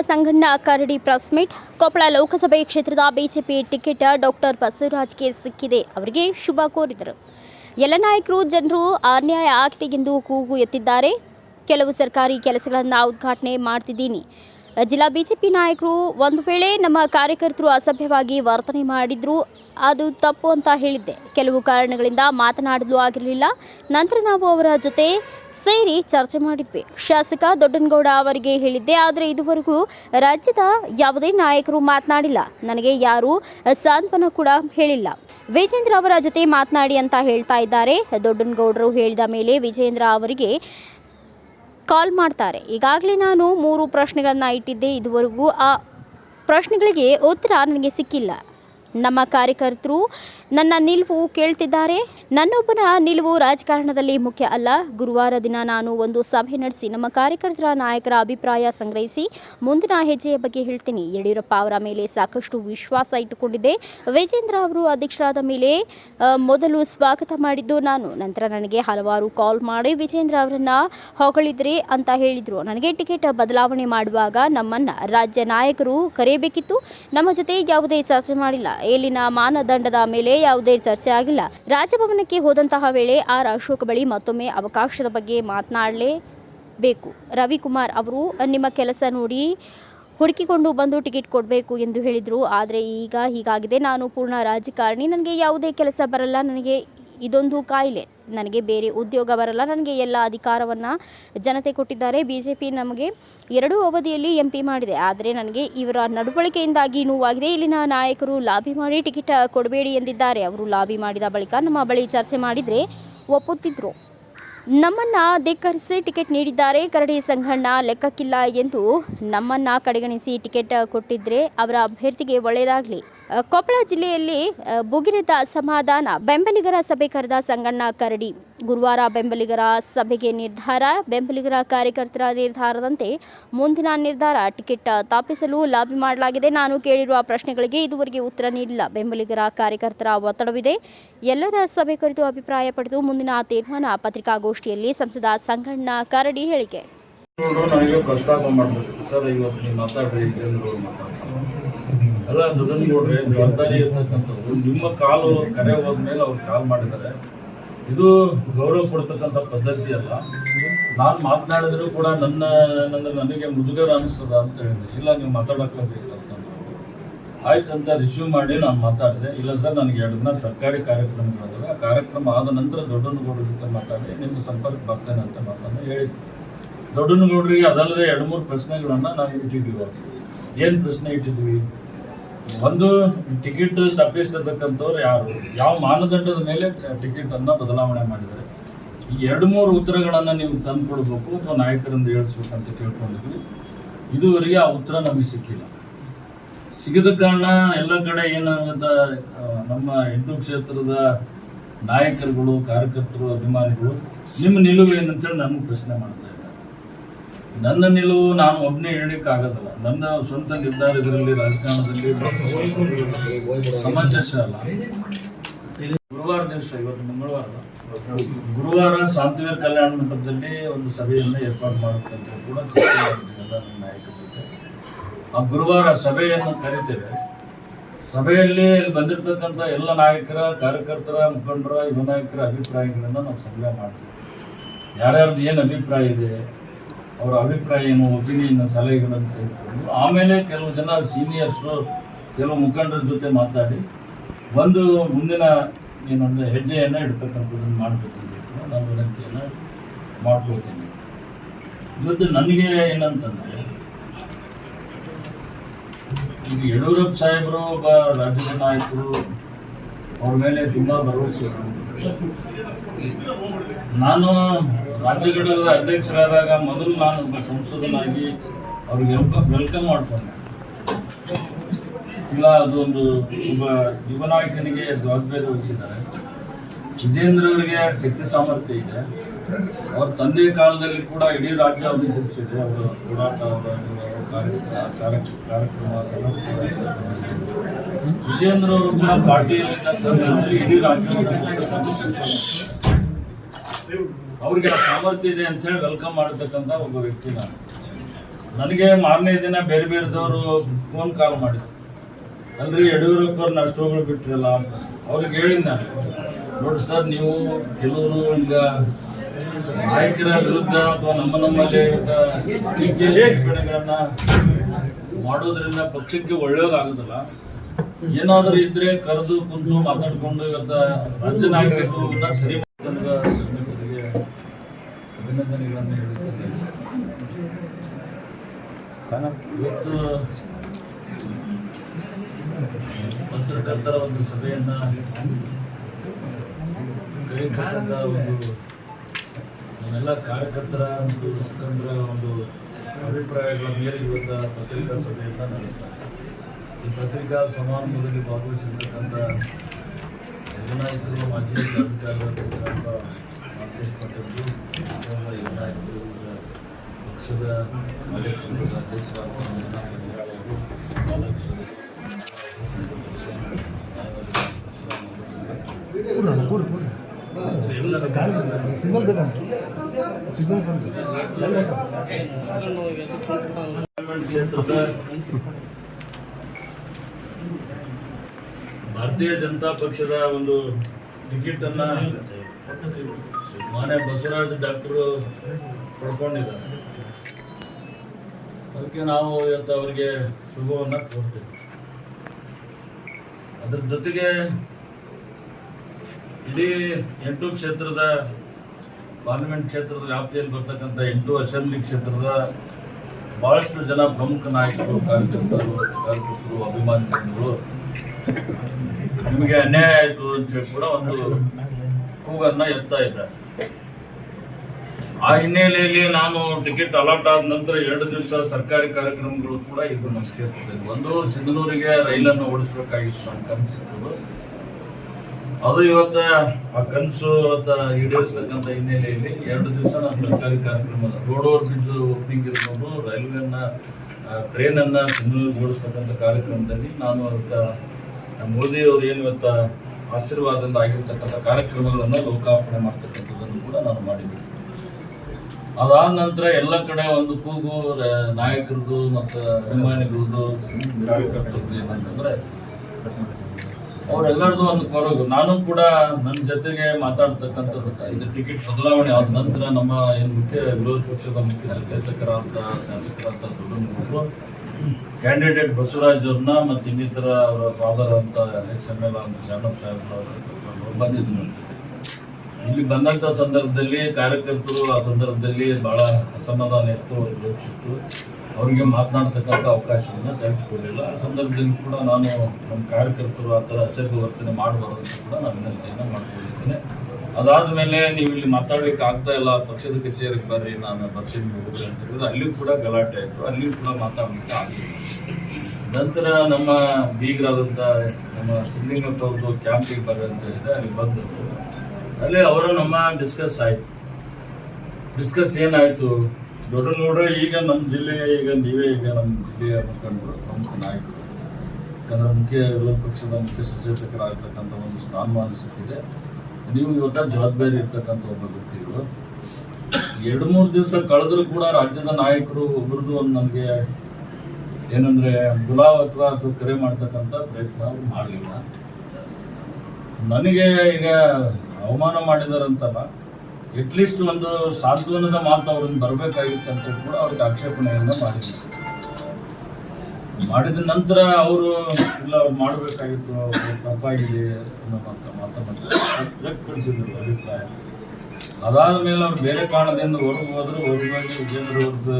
Sanganna Karadi press meet. Koppal ಲೋಕಸಭೆ ಕ್ಷೇತ್ರದ BJP ticket doctor ಬಸವರಾಜ್ಗೆ ಸಿಕ್ಕಿದೆ. ಅವರಿಗೆ ಶುಭ ಕೋರಿದರು. ಎಲ್ಲ ನಾಯಕರು, ಜನರು ಅನ್ಯಾಯ ಆಗಿದೆ ಎಂದು ಕೂಗು ಎತ್ತಿದ್ದಾರೆ. ಕೆಲವು ಸರ್ಕಾರಿ ಕೆಲಸಗಳನ್ನು ಉದ್ಘಾಟನೆ ಮಾಡ್ತಿದ್ದೀನಿ. ಜಿಲ್ಲಾ ಬಿಜೆಪಿ ನಾಯಕರು ಒಂದು ವೇಳೆ ನಮ್ಮ ಕಾರ್ಯಕರ್ತರು ಅಸಭ್ಯವಾಗಿ ವರ್ತನೆ ಮಾಡಿದ್ರು ಅದು ತಪ್ಪು ಅಂತ ಹೇಳಿದ್ದೆ. ಕೆಲವು ಕಾರಣಗಳಿಂದ ಮಾತನಾಡಲು ಆಗಿರಲಿಲ್ಲ. ನಂತರ ನಾವು ಅವರ ಜೊತೆ ಸೇರಿ ಚರ್ಚೆ ಮಾಡಿದ್ವಿ. ಶಾಸಕ ದೊಡ್ಡನಗೌಡ ಅವರಿಗೆ ಹೇಳಿದ್ದೆ, ಆದರೆ ಇದುವರೆಗೂ ರಾಜ್ಯದ ಯಾವುದೇ ನಾಯಕರು ಮಾತನಾಡಿಲ್ಲ. ನನಗೆ ಯಾರೂ ಸಾಂತ್ವನ ಕೂಡ ಹೇಳಿಲ್ಲ. ವಿಜೇಂದ್ರ ಅವರ ಜೊತೆ ಮಾತನಾಡಿ ಅಂತ ಹೇಳ್ತಾ ಇದ್ದಾರೆ. ದೊಡ್ಡನಗೌಡರು ಹೇಳಿದ ಮೇಲೆ ವಿಜೇಂದ್ರ ಅವರಿಗೆ ಕಾಲ್ ಮಾಡ್ತಾರೆ. ಈಗಾಗಲೇ ನಾನು ಮೂರು ಪ್ರಶ್ನೆಗಳನ್ನು ಇಟ್ಟಿದ್ದೆ. ಇದುವರೆಗೂ ಆ ಪ್ರಶ್ನೆಗಳಿಗೆ ಉತ್ತರ ನನಗೆ ಸಿಕ್ಕಿಲ್ಲ. ನಮ್ಮ ಕಾರ್ಯಕರ್ತರು ನನ್ನ ನಿಲುವು ಕೇಳ್ತಿದ್ದಾರೆ. ನನ್ನೊಬ್ಬನ ನಿಲುವು ರಾಜಕಾರಣದಲ್ಲಿ ಮುಖ್ಯ ಅಲ್ಲ. ಗುರುವಾರ ದಿನ ನಾನು ಒಂದು ಸಭೆ ನಡೆಸಿ ನಮ್ಮ ಕಾರ್ಯಕರ್ತರ ನಾಯಕರ ಅಭಿಪ್ರಾಯ ಸಂಗ್ರಹಿಸಿ ಮುಂದಿನ ಹೆಜ್ಜೆಯ ಬಗ್ಗೆ ಹೇಳ್ತೀನಿ. ಯಡಿಯೂರಪ್ಪ ಅವರ ಮೇಲೆ ಸಾಕಷ್ಟು ವಿಶ್ವಾಸ ಇಟ್ಟುಕೊಂಡಿದ್ದೆ. ವಿಜೇಂದ್ರ ಅವರು ಅಧ್ಯಕ್ಷರಾದ ಮೇಲೆ ಮೊದಲು ಸ್ವಾಗತ ಮಾಡಿದ್ದು ನಾನು. ನಂತರ ನನಗೆ ಹಲವಾರು ಕಾಲ್ ಮಾಡಿ ವಿಜೇಂದ್ರ ಅವರನ್ನು ಹೊಗಳಿದ್ರಿ ಅಂತ ಹೇಳಿದರು. ನನಗೆ ಟಿಕೆಟ್ ಬದಲಾವಣೆ ಮಾಡುವಾಗ ನಮ್ಮನ್ನ ರಾಜ್ಯ ನಾಯಕರು ಕರೆಯಬೇಕಿತ್ತು. ನಮ್ಮ ಜೊತೆ ಯಾವುದೇ ಚರ್ಚೆ ಮಾಡಿಲ್ಲ. ಇಲ್ಲಿನ ಮಾನದಂಡದ ಮೇಲೆ ಯಾವುದೇ ಚರ್ಚೆ ಆಗಿಲ್ಲ. ರಾಜಭವನಕ್ಕೆ ಹೋದಂತಹ ವೇಳೆ ಆರ್ ಅಶೋಕ್ ಬಳಿ ಮತ್ತೊಮ್ಮೆ ಅವಕಾಶದ ಬಗ್ಗೆ ಮಾತನಾಡಲೇಬೇಕು. ರವಿಕುಮಾರ್ ಅವರು, ನಿಮ್ಮ ಕೆಲಸ ನೋಡಿ ಹುಡುಕಿಕೊಂಡು ಬಂದು ಟಿಕೆಟ್ ಕೊಡಬೇಕು ಎಂದು ಹೇಳಿದರು. ಆದರೆ ಈಗ ಹೀಗಾಗಿದೆ. ನಾನು ಪೂರ್ಣ ರಾಜಕಾರಣಿ. ನನಗೆ ಯಾವುದೇ ಕೆಲಸ ಬರಲ್ಲ. ನನಗೆ ಇದೊಂದು ಕಾಯಿಲೆ. ನನಗೆ ಬೇರೆ ಉದ್ಯೋಗ ಬರಲ್ಲ. ನನಗೆ ಎಲ್ಲ ಅಧಿಕಾರವನ್ನು ಜನತೆ ಕೊಟ್ಟಿದ್ದಾರೆ. ಬಿ ಜೆ ಪಿ ನಮಗೆ ಎರಡೂ ಅವಧಿಯಲ್ಲಿ ಎಂ ಪಿ ಮಾಡಿದೆ. ಆದರೆ ನನಗೆ ಇವರ ನಡವಳಿಕೆಯಿಂದಾಗಿ ನೋವಾಗಿದೆ. ಇಲ್ಲಿನ ನಾಯಕರು ಲಾಬಿ ಮಾಡಿ ಟಿಕೆಟ್ ಕೊಡಬೇಡಿ ಎಂದಿದ್ದಾರೆ. ಅವರು ಲಾಬಿ ಮಾಡಿದ ಬಳಿಕ ನಮ್ಮ ಬಳಿ ಚರ್ಚೆ ಮಾಡಿದರೆ ಒಪ್ಪುತ್ತಿದ್ದರು ನಮ್ಮನ್ನ ಧಿಕ್ಕರಿಸಿ ಟಿಕೆಟ್ ನೀಡಿದ್ದಾರೆ. ಕರಡಿ ಸಂಘಣ್ಣ ಲೆಕ್ಕಕ್ಕಿಲ್ಲ ಎಂದು ನಮ್ಮನ್ನ ಕಡೆಗಣಿಸಿ ಟಿಕೆಟ್ ಕೊಟ್ಟಿದ್ರೆ ಅವರ ಅಭ್ಯರ್ಥಿಗೆ ಒಳ್ಳೆಯದಾಗಲಿ. ಕೊಪ್ಪಳ ಜಿಲ್ಲೆಯಲ್ಲಿ ಅ, ಸಮಾಧಾನ ಬೆಂಬಲಿಗರ ಸಭೆ ಕರೆದ ಸಂಗಣ್ಣ ಕರಡಿ. ಗುರುವಾರ ಬೆಂಬಲಿಗರ ಸಭೆಗೆ ನಿರ್ಧಾರ ಬೆಂಬಲಿಗರ ಕಾರ್ಯಕರ್ತರ ನಿರ್ಧಾರದಂತೆ ಮುಂದಿನ ನಿರ್ಧಾರ ಟಿಕೆಟ್ ತಾಪಿಸಲು ಲಾಬಿ ಮಾಡಲಾಗಿದೆ. ನಾನು ಕೇಳಿರುವ ಪ್ರಶ್ನೆಗಳಿಗೆ ಇದುವರೆಗೆ ಉತ್ತರ ನೀಡಿಲ್ಲ. ಬೆಂಬಲಿಗರ ಕಾರ್ಯಕರ್ತರ ಒತ್ತಡವಿದೆ. ಎಲ್ಲರ ಸಭೆ ಕುರಿತು ಅಭಿಪ್ರಾಯ ಪಡೆದು ಮುಂದಿನ ತೀರ್ಮಾನ ಪತ್ರಿಕಾಗೋಷ್ಠಿಯಲ್ಲಿ ಸಂಸದ ಸಂಗಣ್ಣ ಕರಡಿ ಹೇಳಿಕೆ. ಪ್ರಸ್ತಾಪ ಮಾಡ್ಬೇಕು ಸರ್, ಇವತ್ತು ನೀವು ಮಾತಾಡ್ರಿ ಅಂತಂದ್ರು ಅಲ್ಲ ದುಡ್ಡನ್ ನೋಡ್ರಿ, ಜವಾಬ್ದಾರಿ ಇರ್ತಕ್ಕಂಥವ್ರು. ನಿಮ್ಮ ಕಾಲು ಕರೆ ಹೋದ್ಮೇಲೆ ಅವ್ರು ಕಾಲ್ ಮಾಡಿದ್ದಾರೆ. ಇದು ಗೌರವ ಕೊಡ್ತಕ್ಕಂಥ ಪದ್ಧತಿ ಅಲ್ಲ. ನಾನು ಮಾತನಾಡಿದ್ರು ಕೂಡ ನನ್ನ ನನಗೆ ಮುಜುಗರ ಅನಿಸ್ತದ ಅಂತ ಹೇಳಿದೆ ಇಲ್ಲ, ನೀವು ಅಂತಂದ್ರು ಆಯ್ತು ಅಂತ ರಿಸೀವ್ ಮಾಡಿ ನಾನು ಮಾತಾಡಿದೆ. ಇಲ್ಲ ಸರ್, ನನಗೆ ಎರಡು ದಿನ ಸರ್ಕಾರಿ ಕಾರ್ಯಕ್ರಮಗಳಾದ್ರೆ ಆ ಕಾರ್ಯಕ್ರಮ ಆದ ನಂತರ ದೊಡ್ಡನಗೌಡರ ಜೊತೆ ಮಾತಾಡಿ, ನಿಮ್ಮ ಸಂಪರ್ಕ ಬರ್ತೇನೆ ಅಂತ ಮಾತನ್ನು ಹೇಳಿದ್ದೆ ದೊಡ್ಡನಗೌಡರಿಗೆ ಅದಲ್ಲದೆ ಎರಡು ಮೂರು ಪ್ರಶ್ನೆಗಳನ್ನು ನಾವು ಇಟ್ಟಿದ್ದೀವಿ. ಏನು ಪ್ರಶ್ನೆ ಇಟ್ಟಿದ್ವಿ? ಒಂದು, ಟಿಕೆಟ್ ತಪ್ಪಿಸಿರ್ತಕ್ಕಂಥವ್ರು ಯಾರು? ಯಾವ ಮಾನದಂಡದ ಮೇಲೆ ಟಿಕೆಟ್ ಅನ್ನ ಬದಲಾವಣೆ ಮಾಡಿದರೆ ಈ ಎರಡು ಮೂರು ಉತ್ತರಗಳನ್ನು ನೀವು ತಂದ್ಕೊಡ್ಬೇಕು ಅಥವಾ ನಾಯಕರಿಂದ ಹೇಳಿಸ್ಬೇಕಂತ ಕೇಳ್ಕೊಂಡಿದ್ವಿ. ಇದುವರೆಗೆ ಆ ಉತ್ತರ ನಮಗೆ ಸಿಕ್ಕಿಲ್ಲ. ಸಿಗದ ಕಾರಣ ಎಲ್ಲ ಕಡೆ ಏನಾಗತ್ತ ನಮ್ಮ ಹಿಂದೂ ಕ್ಷೇತ್ರದ ನಾಯಕರುಗಳು, ಕಾರ್ಯಕರ್ತರು, ಅಭಿಮಾನಿಗಳು ನಿಮ್ಮ ನಿಲುವು ಏನಂತೇಳಿ ನಮಗೆ ಪ್ರಶ್ನೆ ಮಾಡ್ತಾ ಇದ್ದಾರೆ. ನನ್ನ ನಿಲುವು ನಾನು ಒಬ್ಬನೇ ಹೇಳಲಿಕ್ಕೆ ಆಗೋದಿಲ್ಲ ನನ್ನ ಸ್ವಂತ ನಿರ್ಧಾರ ಇದರಲ್ಲಿ ರಾಜಕಾರಣದಲ್ಲಿ ಸಮಂಜಸ ಅಲ್ಲ. ಗುರುವಾರ ದಿವಸ, ಇವತ್ತು ಮಂಗಳವಾರ, ಗುರುವಾರ ಶಾಂತಿವೀರ್ ಕಲ್ಯಾಣ ಮಂಟಪದಲ್ಲಿ ಒಂದು ಸಭೆಯನ್ನು ಏರ್ಪಾಡು ಮಾಡುತ್ತಂತ ಕೂಡ ಆ ಗುರುವಾರ ಸಭೆಯನ್ನು ಕರಿತೇವೆ. ಸಭೆಯಲ್ಲಿ ಇಲ್ಲಿ ಬಂದಿರತಕ್ಕಂಥ ಎಲ್ಲ ನಾಯಕರ, ಕಾರ್ಯಕರ್ತರ, ಮುಖಂಡರ, ಯುವ ನಾಯಕರ ಅಭಿಪ್ರಾಯಗಳನ್ನು ನಾವು ಸಂಗ್ರಹ ಮಾಡ್ತೀವಿ. ಯಾರ್ಯಾರ್ದು ಏನು ಅಭಿಪ್ರಾಯ ಇದೆ ಅವರ ಏನು, ಒಪಿನಿಯನ್, ಸಲಹೆಗಳನ್ನು ತೆಗೆದುಕೊಂಡು ಆಮೇಲೆ ಕೆಲವು ಜನ ಸೀನಿಯರ್ಸು ಕೆಲವು ಮುಖಂಡರ ಜೊತೆ ಮಾತಾಡಿ, ಒಂದು ಮುಂದಿನ ಏನಂದರೆ ಹೆಜ್ಜೆಯನ್ನು ಇಡ್ತಕ್ಕಂಥದ್ದನ್ನು ಮಾಡಬೇಕಂತ ನಾನು ವಿನಂತಿಯನ್ನು ಮಾಡ್ಕೊಳ್ತೀನಿ ಇವತ್ತು ನನಗೆ ಏನಂತಂದರೆ, ಈಗ ಯಡಿಯೂರಪ್ಪ ಸಾಹೇಬರು ಒಬ್ಬ ರಾಜ್ಯದ ನಾಯಕರು, ಅವ್ರ ಮೇಲೆ ತುಂಬ ಭರವಸೆ. ನಾನು ರಾಜ್ಯ ಘಟಕದ ಅಧ್ಯಕ್ಷರಾದಾಗ ಮೊದಲು ನಾನು ಒಬ್ಬ ಸಂಸದನಾಗಿ ಅವ್ರಿಗೆ ವೆಲ್ಕಮ್ ಮಾಡ್ಕೊಂಡೆ. ಇಲ್ಲ ಅದೊಂದು ಒಬ್ಬ ಯುವ ನಾಯಕನಿಗೆ ಜವಾಬ್ದಾರಿ ವಹಿಸಿದ್ದಾರೆ ವಿಜೇಂದ್ರ ಅವರಿಗೆ ಶಕ್ತಿ ಸಾಮರ್ಥ್ಯ ಇದೆ. ಅವ್ರ ತಂದೆ ಕಾಲದಲ್ಲಿ ಕೂಡ ಇಡೀ ರಾಜ್ಯ ಗುರುತಿಸಿದೆ. ಅವರು ಕಾರ್ಯ- ಕಾರ್ಯಕ್ರಮ ವಿಜೇಂದ್ರ ಅವರು ಕೂಡ ಪಾರ್ಟಿಯಲ್ಲಿ ಇಡೀ ಅವ್ರಿಗೆ ಸಾಮರ್ಥ್ಯ ಇದೆ ಅಂತ ಹೇಳಿ ವೆಲ್ಕಮ್ ಮಾಡತಕ್ಕಂತ ಒಬ್ಬ ವ್ಯಕ್ತಿ ನಾನು. ನನಗೆ ಮಾರನೇ ದಿನ ಬೇರೆ ಬೇರೆದವರು ಫೋನ್ ಕಾಲ್ ಮಾಡಿದ್ರು. ಅಲ್ರಿ ಯಡಿಯೂರಪ್ಪ ಅಷ್ಟೋಗಳು ಬಿಟ್ರಲ್ಲ ಅಂತ. ಅವ್ರಿಗೆ ಹೇಳಿದ್ ನಾನು ನೋಡಿ ಸರ್, ನೀವು ಕೆಲವರು ಈಗ ನಾಯಕರ ವಿರುದ್ಧ ಅಥವಾ ನಮ್ಮ ನಮ್ಮಲ್ಲಿ ಬೆಳೆಗಳನ್ನ ಮಾಡೋದ್ರಿಂದ ಪಕ್ಷಕ್ಕೆ ಒಳ್ಳೇದಾಗುದಿಲ್ಲ ಏನಾದರೂ ಇದ್ರೆ ಕರೆದು ಕುಂತು ಮಾತಾಡ್ಕೊಂಡು ಇವತ್ತ ರಾಜ್ಯ ನಾಯಕತ್ವವನ್ನ ಸರಿ ಮಾಡಿದಂತ ಶ್ರಮಿಕರಿಗೆ ಅಭಿನಂದನೆಗಳನ್ನು ಹೇಳಿದ್ದೇನೆ ಇವತ್ತು ಪತ್ರಕರ್ತರ ಒಂದು ಸಭೆಯನ್ನ ಕರೀತಕ್ಕಂಥ ಒಂದು ನಮ್ಮೆಲ್ಲ ಕಾರ್ಯಕರ್ತರ ಒಂದು ಮುಖಂಡರ ಒಂದು ಅಭಿಪ್ರಾಯಗಳ ಮೇಲೆ ಇವತ್ತ ಪತ್ರಿಕಾ ಸಭೆಯನ್ನು ನಡೆಸ್ತಾರೆ. ಈ ಪತ್ರಿಕಾ ಸಮಾರಂಭದಲ್ಲಿ ಭಾಗವಹಿಸಿರ್ತಕ್ಕಂಥ ಎಲ್ಲ ನಾಯಕರು ಮಾಜಿ ಜಿಲ್ಲಾಧಿಕಾರಿಗಳು ಮಾತೇಶ್ ಪಟೇಲ್ರು ಎಲ್ಲ ಈಗ ಪಕ್ಷದ ಮಂಜುನಾಥ ನಿರಾಳವರು ಬಾಲಕೃಷ್ಣ ಭಾರತೀಯ ಜನತಾ ಪಕ್ಷದ ಒಂದು ಟಿಕೆಟ್ ಅನ್ನ ಮಾನ್ಯ ಬಸವರಾಜ್ ಡಾಕ್ಟರ್ ಪಡ್ಕೊಂಡಿದ್ದಾರೆ. ಅದಕ್ಕೆ ನಾವು ಇವತ್ತು ಅವರಿಗೆ ಶುಭವನ್ನ ಕೊಡ್ತೇವೆ ಅದ್ರ ಜೊತೆಗೆ ಇಡೀ ಎಂಟು ಕ್ಷೇತ್ರದ ಪಾರ್ಲಿಮೆಂಟ್ ಕ್ಷೇತ್ರದ ವ್ಯಾಪ್ತಿಯಲ್ಲಿ ಬರ್ತಕ್ಕಂಥ ಎಂಟು ಅಸೆಂಬ್ಲಿ ಕ್ಷೇತ್ರದ ಬಹಳಷ್ಟು ಜನ ಪ್ರಮುಖ ನಾಯಕರು, ಕಾರ್ಯಕರ್ತರು ಕಾರ್ಯಕರ್ತರು, ಅಭಿಮಾನಿಗಳು. ನಿಮಗೆ ಅನ್ಯಾಯ ಆಯಿತು ಅಂತ ಹೇಳಿ ಕೂಡ ಒಂದು ಕೂಗನ್ನು ಎತ್ತಾ ಇದ್ದಾರೆ. ಆ ಹಿನ್ನೆಲೆಯಲ್ಲಿ ನಾನು ಟಿಕೆಟ್ ಅಲಾಟ್ ಆದ ನಂತರ ಎರಡು ದಿವಸ ಸರ್ಕಾರಿ ಕಾರ್ಯಕ್ರಮಗಳು ಕೂಡ ಇದು ನಮ್ಮ ಕ್ಷೇತ್ರದಲ್ಲಿ. ಒಂದು ಸಿಂಧನೂರಿಗೆ ರೈಲನ್ನು ಓಡಿಸಬೇಕಾಗಿತ್ತು ನಮ್ಮ ಕನಸಿತ್ತು ಅದು ಇವತ್ತ ಆ ಕನಸು ಇವತ್ತ ಈಡೇರಿಸ್ತಕ್ಕಂಥ ಹಿನ್ನೆಲೆಯಲ್ಲಿ ಎರಡು ದಿವಸ ನಾನು ಸರ್ಕಾರಿ ಕಾರ್ಯಕ್ರಮ ರೋಡ್ ಓವರ್ ಬ್ರಿಡ್ಜ್ ಓಪನಿಂಗ್ ಇರ್ಬೋದು ರೈಲ್ವೆನ ಟ್ರೈನ್ ಅನ್ನ ಸಿಂಧನೂರಿಗೆ ಓಡಿಸ್ತಕ್ಕಂಥ ಕಾರ್ಯಕ್ರಮದಲ್ಲಿ ನಾನು ಇವತ್ತ ಮೋದಿ ಅವರು ಏನು ಇವತ್ತ ಆಶೀರ್ವಾದದಿಂದ ಆಗಿರ್ತಕ್ಕಂಥ ಕಾರ್ಯಕ್ರಮಗಳನ್ನು ಲೋಕಾರ್ಪಣೆ ಮಾಡ್ತಕ್ಕಂಥದ್ದನ್ನು ಕೂಡ ನಾನು ಮಾಡಿದ್ದೀನಿ. ಅದಾದ ನಂತರ ಎಲ್ಲ ಕಡೆ ಒಂದು ಕೂಗು ನಾಯಕರದು ಮತ್ತು ಅಭಿಮಾನಿಗಳದ್ದು ಕಾರ್ಯಕರ್ತರದ್ದು ಏನಂತಂದ್ರೆ ಅವರೆಲ್ಲರದು ಒಂದು ಕೊರಗು ನಾನು ಕೂಡ ನನ್ನ ಜೊತೆಗೆ ಮಾತಾಡ್ತಕ್ಕಂಥದ್ದು ಇದು ಟಿಕೆಟ್ ಬದಲಾವಣೆ ಆದ ನಂತರ ನಮ್ಮ ಏನು ಮುಖ್ಯ ವಿರೋಧ ಪಕ್ಷದ ಮುಖ್ಯ ಸಚೇತಕರಾದ ಶಾಸಕರಾದ ದೊಡ್ಡನಗೌಡರು ಕ್ಯಾಂಡಿಡೇಟ್ ಬಸವರಾಜ್ ಅವ್ರನ್ನ ಮತ್ತು ಇನ್ನಿತರ ಅವರ ಫಾದರ್ ಅಂತ ಎಕ್ಸ್ ಎಂ ಎಲ್ ಅಂತ ಶಾನಪ್ ಸಾಹೇಬ್ ಬಂದಿದ್ದು ನನ್ನ ಜೊತೆ. ಇಲ್ಲಿ ಬಂದಂಥ ಸಂದರ್ಭದಲ್ಲಿ ಕಾರ್ಯಕರ್ತರು ಆ ಸಂದರ್ಭದಲ್ಲಿ ಭಾಳ ಅಸಮಾಧಾನ ಇತ್ತು ಯೋಚಿಸಿತ್ತು ಅವರಿಗೆ ಮಾತನಾಡ್ತಕ್ಕಂಥ ಅವಕಾಶವನ್ನು ಕಲ್ಪಿಸ್ಕೊಡ್ಲಿಲ್ಲ ಆ ಸಂದರ್ಭದಲ್ಲಿ ಕೂಡ ನಾನು ನಮ್ಮ ಕಾರ್ಯಕರ್ತರು ಆ ಥರ ಅಸಭ್ಯ ವರ್ತನೆ ಮಾಡಬಾರ್ದು ಅಂತ ಕೂಡ ನಾನು ವಿನಂತಿಯನ್ನು ಮಾಡಿಕೊಂಡಿದ್ದೇನೆ. ಅದಾದ ಮೇಲೆ ನೀವು ಇಲ್ಲಿ ಮಾತಾಡ್ಲಿಕ್ಕೆ ಆಗ್ತಾ ಇಲ್ಲ. ಪಕ್ಷದ ಕಚೇರಿಗೆ ಬರ್ರಿ, ನಾನು ಬರ್ತೀನಿ ಹೋಗ್ರಿ ಅಂತ ಹೇಳಿದ್ರೆ ಅಲ್ಲಿಯೂ ಕೂಡ ಗಲಾಟೆ ಆಯಿತು. ಅಲ್ಲಿಯೂ ಕೂಡ ಮಾತಾಡಲಿಕ್ಕೆ ಆಗಲಿಲ್ಲ. ನಂತರ ನಮ್ಮ ಬೀಗರಾದಂಥ ನಮ್ಮ ಸಿದ್ಲಿಂಗಪ್ಪ ಅವ್ರದ್ದು ಕ್ಯಾಂಪಿಗೆ ಬರ್ರಿ ಅಂತ ಹೇಳಿದ್ರೆ ಅಲ್ಲಿ ಬಂದರು ಅಲ್ಲಿ ಅವರು ನಮ್ಮ ಡಿಸ್ಕಸ್ ಆಯಿತು. ಡಿಸ್ಕಸ್ ಏನಾಯ್ತು? ದೊಡ್ಡ ನೋಡ್ರೆ, ಈಗ ನಮ್ಮ ಜಿಲ್ಲೆ ಈಗ ನೀವೇ ಈಗ ನಮ್ಮ ಜಿಲ್ಲೆಯ ಮುಖಂಡರು ಪ್ರಮುಖ ನಾಯಕರು. ಯಾಕಂದರೆ ಮುಖ್ಯ ವಿರೋಧ ಪಕ್ಷದ ಮುಖ್ಯ ಸಚೇತಕರಾಗಿರ್ತಕ್ಕಂಥ ಒಂದು ಸ್ಥಾನಮಾನ ಸಿಕ್ಕಿದೆ. ನೀವು ಇವತ್ತ ಜವಾಬ್ದಾರಿ ಇರ್ತಕ್ಕಂಥ ಒಬ್ಬ ವ್ಯಕ್ತಿಗಳು ಎರಡು ಮೂರು ದಿವಸ ಕಳೆದ್ರೂ ಕೂಡ ರಾಜ್ಯದ ನಾಯಕರು ಒಬ್ರದ್ದು ಒಂದು ನನಗೆ ಏನಂದ್ರೆ ಗುಲಾವ್ ಅಥವಾ ಅಥವಾ ಕರೆ ಮಾಡ್ತಕ್ಕಂಥ ಪ್ರಯತ್ನ ಮಾಡಲಿಲ್ಲ. ನನಗೆ ಈಗ ಅವಮಾನ ಮಾಡಿದಾರಂತಲ್ಲ ಅಟ್ಲೀಸ್ಟ್ ಒಂದು ಸಾಂತ್ವನದ ಮಾತು ಅವ್ರನ್ನ ಬರಬೇಕಾಗಿತ್ತು ಅಂತ ಕೂಡ ಅವ್ರಿಗೆ ಆಕ್ಷೇಪಣೆಯನ್ನು ಮಾಡಿದ್ರು. ಮಾಡಿದ ನಂತರ ಅವರು ಇಲ್ಲ ಮಾಡಬೇಕಾಗಿತ್ತು ತಪ್ಪಾಗಿದೆ ಅನ್ನೋ ಮಾತನ್ನು ವ್ಯಕ್ತಪಡಿಸಿದ್ರು ಅಭಿಪ್ರಾಯ. ಅದಾದ ಮೇಲೆ ಅವ್ರು ಬೇರೆ ಕಾರಣದಿಂದ ಹೊರಗೆ ಹೋದ್ರು ಹೋಗಿ ವಿಜೇಂದ್ರ ಅವ್ರದ್ದು